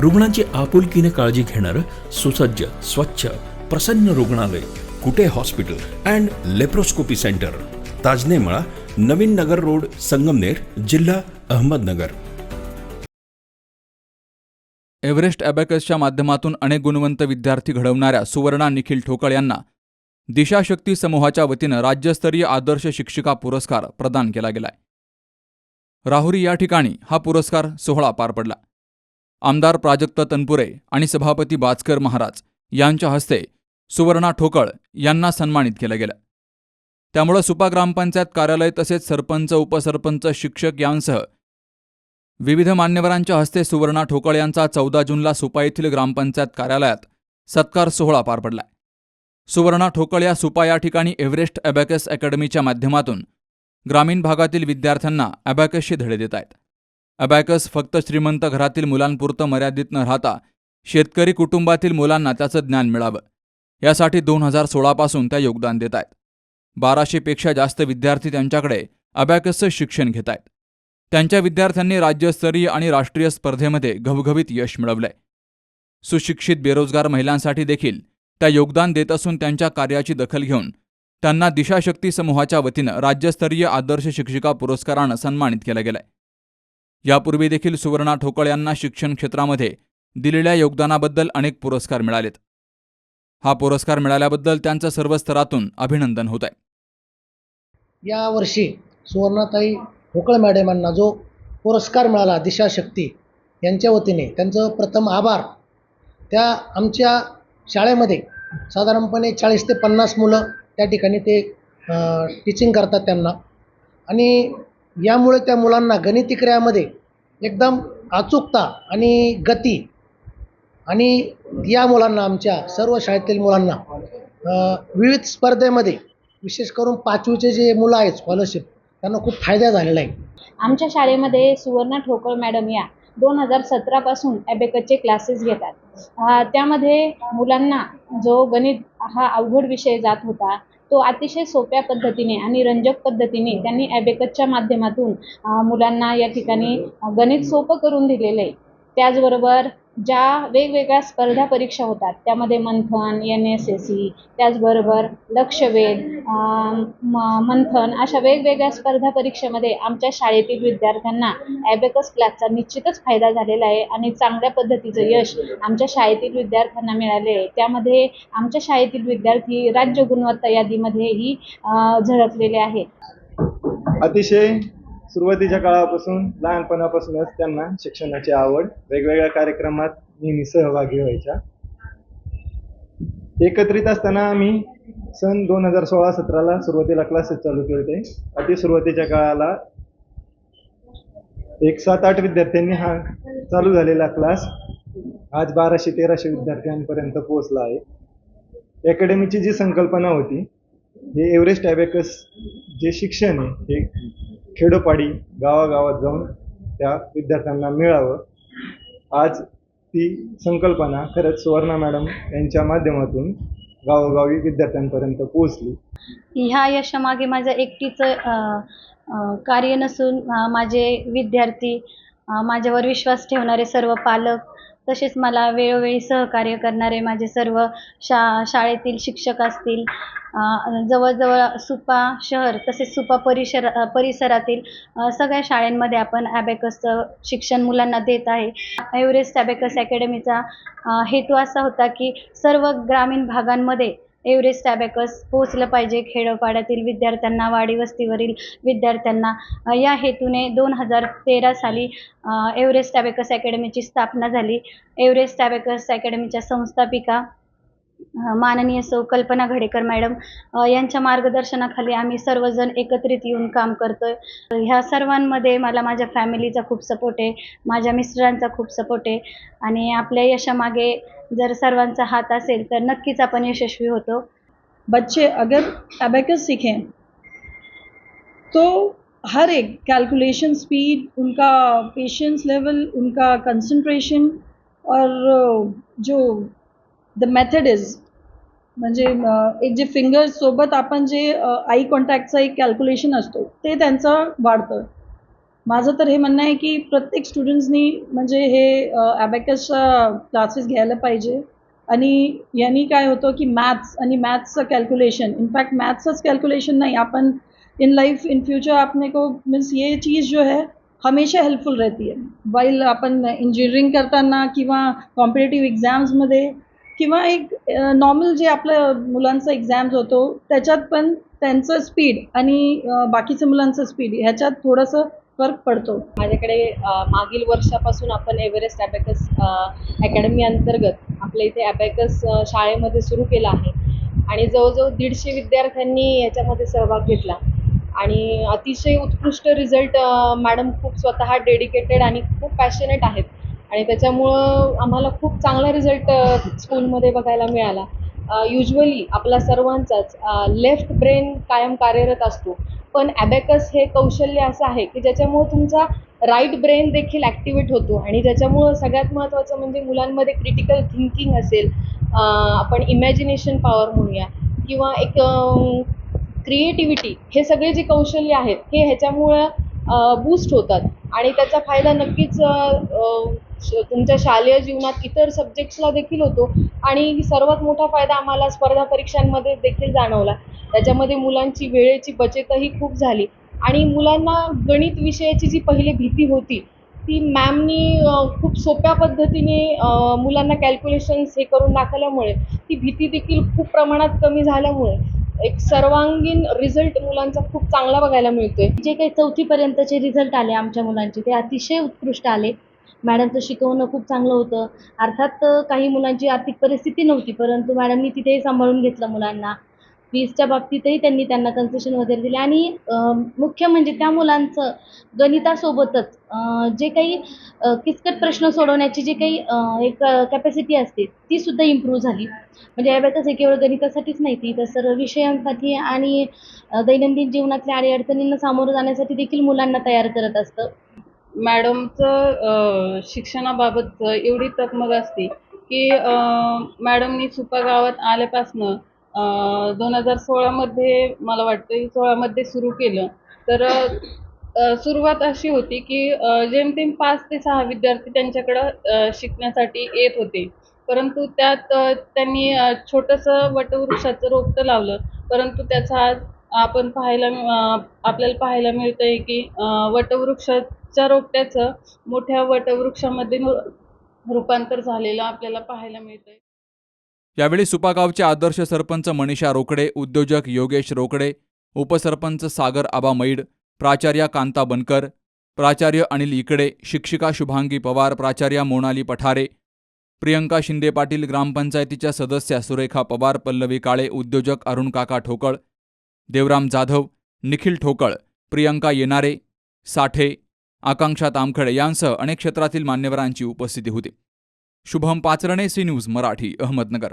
रुग्णांची आपुलकीने काळजी घेणारं सुसज्ज स्वच्छ प्रसन्न रुग्णालय Kute hospital and laparoscopy centre. Tajnemala Navin Nagar road Sangamner जिल्हा अहमदनगर. एव्हरेस्ट अबॅकसच्या माध्यमातून अनेक गुणवंत विद्यार्थी घडवणाऱ्या सुवर्णा निखिल ठोकळ यांना दिशाशक्ती समूहाच्या वतीनं राज्यस्तरीय आदर्श शिक्षिका पुरस्कार प्रदान केला गेलाय. राहुरी या ठिकाणी हा पुरस्कार सोहळा पार पडला. आमदार प्राजक्त तनपुरे आणि सभापती बाचकर महाराज यांच्या हस्ते सुवर्णा ठोकळ यांना सन्मानित केलं गेलं. त्यामुळं सुपा ग्रामपंचायत कार्यालय तसेच सरपंच उपसरपंच शिक्षक यांसह विविध मान्यवरांच्या हस्ते सुवर्णा ठोकळ यांचा चौदा जूनला सुपा येथील ग्रामपंचायत कार्यालयात सत्कार सोहळा पार पडलाय. सुवर्णा ठोकळ या सुपा या ठिकाणी एव्हरेस्ट अबॅकस अकॅडमीच्या माध्यमातून ग्रामीण भागातील विद्यार्थ्यांना अबॅकसचे धडे देत आहेत. अबॅकस फक्त श्रीमंत घरातील मुलांपुरतं मर्यादित न राहता शेतकरी कुटुंबातील मुलांना त्याचं ज्ञान मिळावं. यासाठी दोन हजार सोळापासून त्या योगदान देत आहेत. बाराशेपेक्षा जास्त विद्यार्थी त्यांच्याकडे अबॅकसचं शिक्षण घेत आहेत. त्यांच्या विद्यार्थ्यांनी राज्यस्तरीय आणि राष्ट्रीय स्पर्धेमध्ये घवघवीत यश मिळवलंय. सुशिक्षित बेरोजगार महिलांसाठी देखील त्या योगदान देत असून त्यांच्या कार्याची दखल घेऊन त्यांना दिशाशक्ती समूहाच्या वतीनं राज्यस्तरीय आदर्श शिक्षिका पुरस्कारानं सन्मानित केलं गेलंय. यापूर्वी देखील सुवर्णा ठोकळ यांना शिक्षण क्षेत्रामध्ये दिलेल्या योगदानाबद्दल अनेक पुरस्कार मिळालेत. हा पुरस्कार मिळाल्याबद्दल त्यांचं सर्व स्तरातून अभिनंदन होत आहे यावर्षी सुवर्णाताई ठोकळ मॅडमांना जो पुरस्कार मिळाला दिशाशक्ती यांच्या वतीने त्यांचं प्रथम आभार. त्या आमच्या शाळेमध्ये साधारणपणे चाळीस ते पन्नास मुलं त्या ठिकाणी ते टीचिंग करतात त्यांना. आणि यामुळे त्या मुलांना गणिती क्रियामध्ये एकदम अचूकता आणि गती आणि या मुलांना आमच्या सर्व शाळेतील मुलांना विविध स्पर्धेमध्ये विशेष करून पाचवीचे जे मुलं आहेत स्कॉलरशिप त्यांना खूप फायदा झालेला आहे. आमच्या शाळेमध्ये सुवर्णा ठोकळ मॅडम या दोन हजार सतरापासून ॲबेकचे क्लासेस घेतात. त्यामध्ये मुलांना जो गणित हा अवघड विषय जात होता तो अतिशय सोप्या पद्धतीने आणि रंजक पद्धतीने त्यांनी ॲबेकसच्या माध्यमातून मुलांना या ठिकाणी गणित सोपं करून दिलेलं आहे. त्याचबरोबर ज्या वेगवेगळ्या स्पर्धा परीक्षा होतात त्यामध्ये Manthan N S S C त्याचबरोबर लक्षवेध म- मंथन अशा वेगवेगळ्या स्पर्धा परीक्षेमध्ये आमच्या शाळेतील विद्यार्थ्यांना ॲबेकस क्लासचा निश्चितच फायदा झालेला आहे आणि चांगल्या पद्धतीचं यश आमच्या शाळेतील विद्यार्थ्यांना मिळाले आहे. त्यामध्ये आमच्या शाळेतील विद्यार्थी राज्य गुणवत्ता यादीमध्येही झळकलेले आहेत. अतिशय सुरुवातीच्या काळापासून लहानपणापासूनच त्यांना शिक्षणाची आवड वेगवेगळ्या कार्यक्रमात नेहमी सहभागी व्हायच्या. एकत्रित असताना आम्ही सन दोन हजार सोळा सतराला सुरुवातीला क्लासेस चालू केले होते. अति सुरुवातीच्या काळाला एक सात आठ विद्यार्थ्यांनी हा चालू झालेला क्लास आज बाराशे तेराशे विद्यार्थ्यांपर्यंत पोहोचला आहे. अकॅडमीची जी संकल्पना होती हे एव्हरेस्ट ॲबेकस जे शिक्षण आहे हे खेडोपाडी गावागावात जाऊन त्या विद्यार्थ्यांना मिळावं. आज ती संकल्पना खरंच सुवर्णा मॅडम यांच्या माध्यमातून गावोगावी विद्यार्थ्यांपर्यंत पोहोचली. ह्या यशामागे माझ्या एकटीचं कार्य नसून माझे विद्यार्थी माझ्यावर विश्वास ठेवणारे सर्व पालक तसेच मला वेळोवेळी सहकार्य करणारे माझे सर्व शा शाळेतील शिक्षक असतील जवळजवळ सुपा शहर तसेच सुपा परिसर परिसरातील सगळ्या शाळेंमध्ये आपण ॲबॅकसचं शिक्षण मुलांना देत आहे. एव्हरेस्ट ॲबॅकस अकॅडमीचा हेतू असा होता की सर्व ग्रामीण भागांमध्ये एव्हरेस्ट ॲबॅकस पोहोचलं पाहिजे खेडोपाड्यातील विद्यार्थ्यांना वाडी वस्तीवरील विद्यार्थ्यांना. या हेतूने दोन हजार तेरा साली एव्हरेस्ट ॲबॅकस अकॅडमीची स्थापना झाली. एव्हरेस्ट ॲबॅकस अकॅडमीच्या संस्थापिका माननीय सौ कल्पना घडेकर मॅडम यांच्या मार्गदर्शनाखाली आम्ही सर्वजण एकत्रित येऊन काम करतोय. ह्या सर्वांमध्ये मला माझ्या फॅमिलीचा खूप सपोर्ट आहे माझ्या मिस्टरांचा खूप सपोर्ट आहे आणि आपल्या यशामागे जर सर्वांचा हात असेल तर नक्कीच आपण यशस्वी होतो. बच्चे अगर अबेकस सीखें तो हर एक कैलकुलेशन स्पीड उनका पेशेंस लेवल उनका कंसंट्रेशन और जो द मेथड इज म्हणजे एक जे फिंगर्ससोबत आपण जे आई कॉन्टॅक्टचा एक कॅल्क्युलेशन असतो ते त्यांचं वाढतं. माझं तर हे म्हणणं आहे की प्रत्येक स्टुडंट्सनी म्हणजे हे ॲबॅकसच्या क्लासेस घ्यायला पाहिजे. आणि यांनी काय होतं की मॅथ्स आणि मॅथ्सचं कॅल्क्युलेशन इनफॅक्ट मॅथ्सच कॅल्क्युलेशन नहीं अपन इन लाइफ इन फ्यूचर आपने को मीन्स ये चीज़ जो है हमेशा हेल्पफुल रहती आहे वाईल आपण इंजिनिअरिंग करताना किंवा कॉम्पिटेटिव्ह एक्झाम्समध्ये किंवा एक नॉर्मल जे आपलं मुलांचं एक्झाम्स होतो त्याच्यात पण त्यांचं स्पीड आणि बाकीचं बाकीच्या मुलांचं स्पीड ह्याच्यात थोडंसं फरक पडतो. माझ्याकडे मागील वर्षापासून आपण एव्हरेस्ट ॲबॅकस अकॅडमी अंतर्गत आपल्या इथे ॲबॅकस शाळेमध्ये सुरू केला आहे. आणि जवळजवळ दीडशे विद्यार्थ्यांनी याच्यामध्ये सहभाग घेतला. आणि अतिशय उत्कृष्ट रिझल्ट मॅडम खूप स्वतः डेडिकेटेड आणि खूप पॅशनेट आहेत. आणि त्याच्यामुळं आम्हाला खूप चांगला रिझल्ट स्कूलमध्ये बघायला मिळाला. युजली आपला सर्वांचाच लेफ्ट ब्रेन कायम कार्यरत असतो. पण ॲबॅकस हे कौशल्य असं आहे की ज्याच्यामुळं तुमचा राईट ब्रेन देखील ॲक्टिवेट होतो आणि ज्याच्यामुळं सगळ्यात महत्त्वाचं म्हणजे मुलांमध्ये क्रिटिकल थिंकिंग असेल आपण इमॅजिनेशन पॉवर म्हणूया किंवा एक क्रिएटिव्हिटी हे सगळे जे कौशल्य आहेत हे ह्याच्यामुळं बूस्ट होतात. आणि त्याचा फायदा नक्कीच तुमच्या शालेय जीवनात इतर सब्जेक्ट्सला देखील होतो. आणि सर्वात मोठा फायदा आम्हाला स्पर्धा परीक्षांमध्ये देखील जाणवला. त्याच्यामध्ये मुलांची वेळेची बचतही खूप झाली. आणि मुलांना गणित विषयाची जी पहिली भीती होती ती मॅमनी खूप सोप्या पद्धतीने मुलांना कॅल्क्युलेशन्स हे करून दाखवल्यामुळे ती भीती देखील खूप प्रमाणात कमी झाल्यामुळे एक सर्वांगीण रिझल्ट मुलांचा खूप चांगला बघायला मिळतोय. जे काही चौथीपर्यंतचे रिझल्ट आले आमच्या मुलांचे ते अतिशय उत्कृष्ट आले. मॅडमचं शिकवणं खूप चांगलं होतं. अर्थात काही मुलांची आर्थिक परिस्थिती नव्हती परंतु मॅडमनी तिथेही सांभाळून घेतलं मुलांना. फीजच्या बाबतीतही त्यांनी त्यांना कन्सेशन वगैरे दिले. आणि मुख्य म्हणजे त्या मुलांचं गणितासोबतच जे काही किचकट प्रश्न सोडवण्याची जी काही एक कॅपॅसिटी असते ती सुद्धा इम्प्रूव्ह झाली. म्हणजे यावेळेस हे केवळ गणितासाठीच नाही ती तर सर्व विषयांसाठी आणि दैनंदिन जीवनातल्या अडीअडचणींना सामोरं जाण्यासाठी देखील मुलांना तयार करत असतं. मॅडमचं शिक्षणाबाबत एवढी तकमग असते की मॅडमनी सुपा गावात आल्यापासनं दोन हजार सोळामध्ये मला वाटतं सोळामध्ये सुरू केलं. तर सुरुवात अशी होती की जेमतेम पाच ते सहा विद्यार्थी त्यांच्याकडं शिकण्यासाठी येत होते. परंतु त्यात त्यांनी छोटंसं वटवृक्षाचं रोपटं लावलं परंतु त्याचा आज आपण पाहायला आपल्याला पाहायला मिळतंय की वटवृक्षाच्या रोपट्याचं मोठ्या वटवृक्षामध्ये रूपांतर झालेलं आपल्याला पाहायला मिळतंय. यावेळी सुपागावचे आदर्श सरपंच मनीषा रोकडे उद्योजक योगेश रोकडे उपसरपंच सागर आबा मैड प्राचार्या कांता बनकर प्राचार्य अनिल इकडे शिक्षिका शुभांगी पवार प्राचार्या मोनाली पठारे प्रियंका शिंदे पाटील ग्रामपंचायतीच्या सदस्या सुरेखा पवार पल्लवी काळे उद्योजक अरुण काका ठोकळ देवराम जाधव निखिल ठोकळ प्रियंका येणारे साठे आकांक्षा तामखडे यांसह अनेक क्षेत्रातील मान्यवरांची उपस्थिती होती. Shubham Pacharne C news Marathi Ahmednagar.